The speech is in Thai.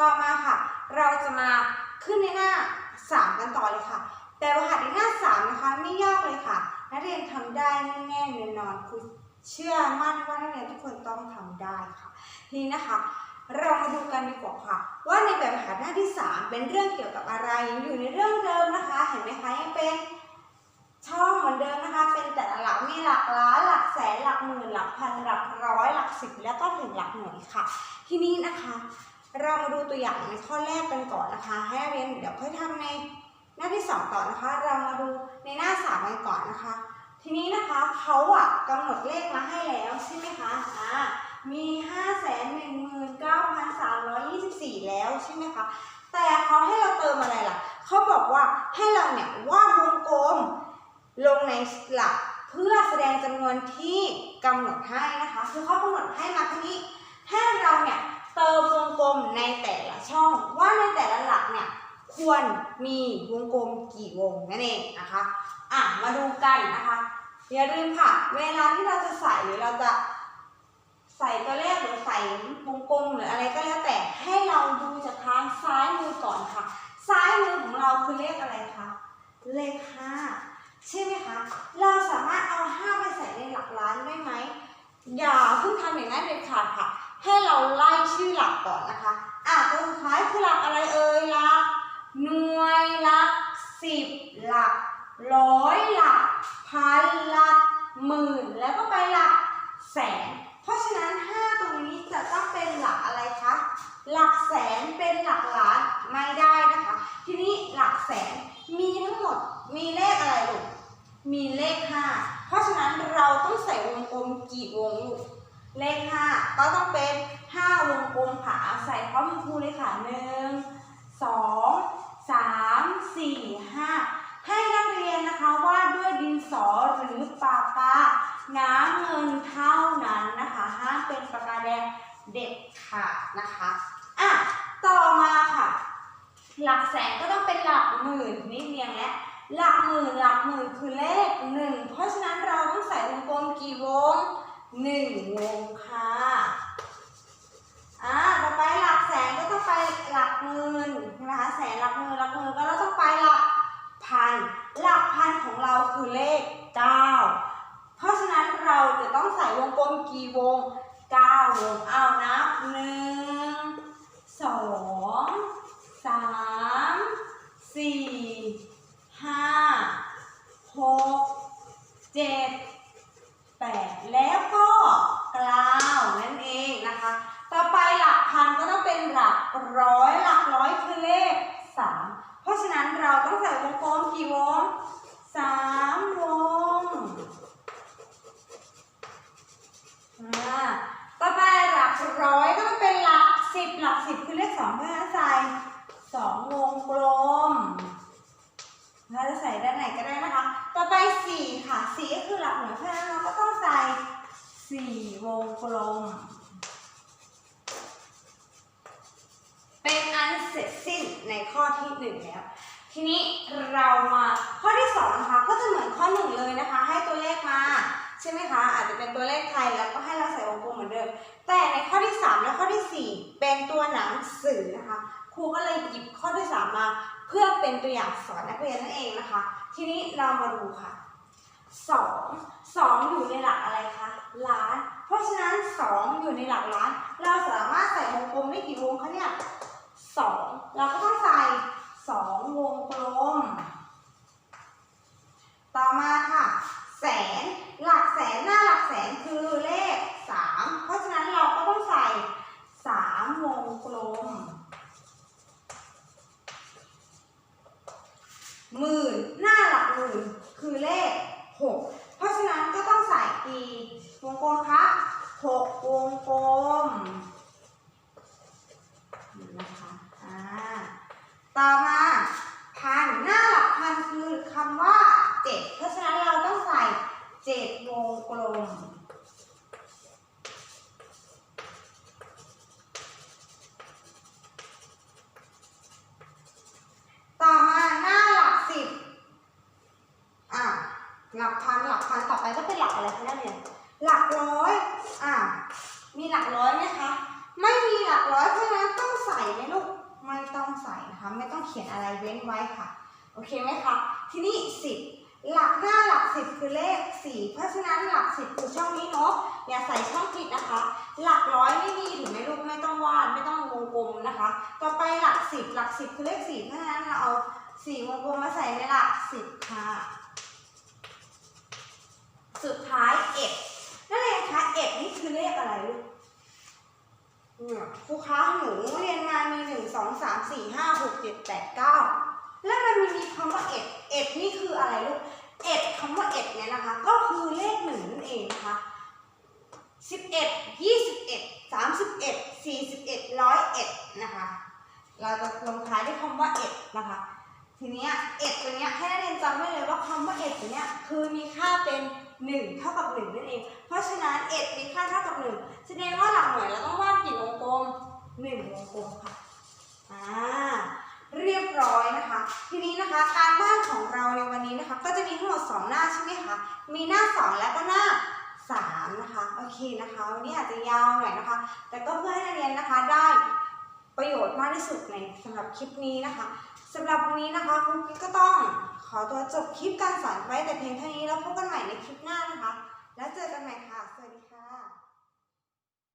ต่อมาค่ะ เราจะมาขึ้นในหน้า 3 กันต่อเลยค่ะ แต่รหัสในหน้า 3 นะคะไม่ยากเลยค่ะ นักเรียนทำได้แน่ๆแน่นอนครูเชื่อมั่นว่านักเรียนทุกคนต้องทำได้ค่ะ ทีนี้นะคะ เรามาดูกันดีกว่าค่ะ ว่าในแบบรหัสหน้าที่ 3 เป็นเรื่องเกี่ยวกับอะไรยังอยู่ในเรื่องเดิมนะคะ เห็นไหมคะยังเป็นช่องเหมือนเดิมนะคะ เป็นแต่ละหลักมีหลักล้านหลักแสนหลักหมื่นหลักพันหลักร้อยหลักสิบแล้วก็ถึงหลักหน่วยค่ะ ทีนี้นะคะ เรามาดูตัวอย่างในข้อแรกกันก่อนนะคะ ให้เรียนเดี๋ยวค่อยทำในหน้าที่สองต่อนะคะ เรามาดูในหน้าสามกันก่อนนะคะ ทีนี้นะคะเขาอะกำหนดเลขมาให้แล้วใช่ไหมคะอ่ามีห้าแสนหนึ่งหมื่นเก้าพันสามร้อยยี่สิบสี่แล้วใช่ไหมคะ แต่เขาให้เราเติมอะไรล่ะ เขาบอกว่าให้เราเนี่ยวาดวงกลมลงในหลักเพื่อแสดงจำนวนที่กำหนดให้นะคะ คือเขากำหนดให้มาที่นี้ให้เราเนี่ย เติมวงกลมในแต่ละช่องว่าในแต่ละหลักเนี่ยควรมีวงกลมกี่วงนั่นเองนะคะอะมาดูกันนะคะอย่าลืมค่ะ เวลาที่เราจะใส่หรือเราจะใส่ตัวเลขหรือใส่วงกลมหรืออะไรก็แล้วแต่ให้เราดูจากทางซ้ายมือก่อนค่ะ ซ้ายมือของเราคือเลขอะไรคะเลขห้าใช่ไหมคะเราสามารถเอาห้าไปใส่ในหลักล้านได้ไหมอย่าเพิ่งทำอย่างนั้นเด็ดขาดค่ะ ให้เราไล่ชื่อหลักก่อนนะคะ อะตัวสุดท้ายคือหลักอะไรเอ่ยหลักหน่วยหลักสิบหลักร้อยหลักพันหลักหมื่นแล้วก็ไปหลักแสน เพราะฉะนั้นห้าตรงนี้จะต้องเป็นหลักอะไรคะ หลักแสนเป็นหลักล้านไม่ได้นะคะ ทีนี้หลักแสนมีทั้งหมดมีเลขอะไรลูก มีเลข 5 เพราะฉะนั้นเราต้องใส่วงกลมกี่วงลูก เลข5 ก็ต้องเป็น5วงกลมค่ะใส่พร้อมคุณครูเลยค่ะ1 2 3 4 5ให้นักเรียนนะคะวาดด้วยดินสอหรือปากกาน้ำเงินเท่านั้นนะคะห้ามเป็นปากกาแดงเด็ดขาดนะคะอะต่อมาค่ะ หลักแสนก็ต้องเป็นหลักหมื่นนี่เรียงแล้วหลักหมื่นหลักหมื่นคือเลขหนึ่งเพราะฉะนั้นเราต้องใส่วงกลมกี่วงหนึ่งวงค่ะ ราคือเลข 9 เพราะฉะนั้นเราจะต้องใส่วงกลมกี่วง 9 วง เอานับ 1 2 3 4 สี่วงกลม เป็นอันเสร็จสิ้นในข้อที่หนึ่งแล้ว ทีนี้เรามาข้อที่สองนะคะก็จะเหมือนข้อหนึ่งเลยนะคะ ให้ตัวเลขมาใช่ไหมคะ อาจจะเป็นตัวเลขไทยแล้วก็ให้เราใส่วงกลมเหมือนเดิม แต่ในข้อที่สามและข้อที่สี่เป็นตัวหนังสือนะคะ ครูก็เลยหยิบข้อที่สามมา เพื่อเป็นตัวอย่างสอนนักเรียนนั่นเองนะคะ ทีนี้เรามาดูค่ะ สองสองอยู่ในหลักอะไรคะล้าน เพราะฉะนั้นสองอยู่ในหลักล้าน เราสามารถใส่วงกลมได้กี่วงคะเนี่ยสองเราก็ต้องใส่สองวงกลม ต่อมาค่ะ แสนหลักแสนหน้าหลักแสนคือเลขสามเพราะฉะนั้นเราก็ต้องใส่สามวงกลมหมื่นหน้าหลักหมื่นคือเลข 6 เพราะฉะนั้นก็ต้องใส่กี่วงกลมคะหกวงกลมนะคะอ่าต่อมาพันหน้าหลักพันคือคำว่าเจ็ดเพราะฉะนั้นเราต้องใส่เจ็ดวงกลม หลักพันหลักพันต่อไปก็เป็นหลักอะไรคะนักเรียนหลักร้อยอะมีหลักร้อยไหมคะไม่มีหลักร้อยเพราะฉะนั้นต้องใส่ไหมลูกไม่ต้องใส่นะคะไม่ต้องเขียนอะไรเว้นไว้ค่ะโอเคไหมคะทีนี้สิบหลักหน้าหลักสิบคือเลขสี่เพราะฉะนั้นหลักสิบคือช่องนี้เนาะอย่าใส่ช่องผิดนะคะ หลักร้อยไม่มีถูกไหมลูกไม่ต้องวาดไม่ต้องวงกลมนะคะ ต่อไปหลักสิบหลักสิบคือเลขสี่เพราะฉะนั้นเราเอาสี่วงกลมมาใส่ในหลักสิบค่ะ สุดท้ายเอ็ดนั่นเองคะเอ็ดนี่คือเลขอะไรลูกครูคะหนูเรียนมามีหนึ่งสองสามสี่ห้าหกเจ็ดแปดเก้าแล้วมันมีคำว่าเอ็ดเอ็ดนี่คืออะไรลูกเอ็ดคำว่าเอ็ดเนี่ยนะคะ ก็คือเลขหนึ่งนั่นเองนะคะสิบเอ็ดยี่สิบเอ็ดสามสิบเอ็ดสี่สิบเอ็ดร้อยเอ็ดนะคะ เราจะลงท้ายด้วยคำว่าเอ็ดนะคะ ทีนี้เอ็ดตัวเนี้ยให้นักเรียนจำไว้เลยว่าคำว่า คือมีค่าเป็นหนึ่งเท่ากับหนึ่งนั่นเอง เพราะฉะนั้นเอ็ดมีค่าเท่ากับหนึ่งแสดงว่าหลักหน่วยเราต้องวาดกี่วงกลมหนึ่งวงกลมค่ะอ่าเรียบร้อยนะคะ ทีนี้นะคะการบ้านของเราในวันนี้นะคะ ก็จะมีทั้งหมดสองหน้าใช่ไหมคะ มีหน้าสองแล้วก็หน้าสามนะคะ โอเคนะคะ วันนี้อาจจะยาวหน่อยนะคะ แต่ก็เพื่อให้นักเรียนนะคะได้ ประโยชน์มากที่สุดในสำหรับคลิปนี้นะคะสำหรับวันนี้นะคะคุณกิ๊กก็ต้องขอตัวจบคลิปการสอนไว้แต่เพียงเท่านี้แล้วพบกันใหม่ในคลิปหน้านะคะ แล้วเจอกันใหม่ค่ะ สวัสดีค่ะ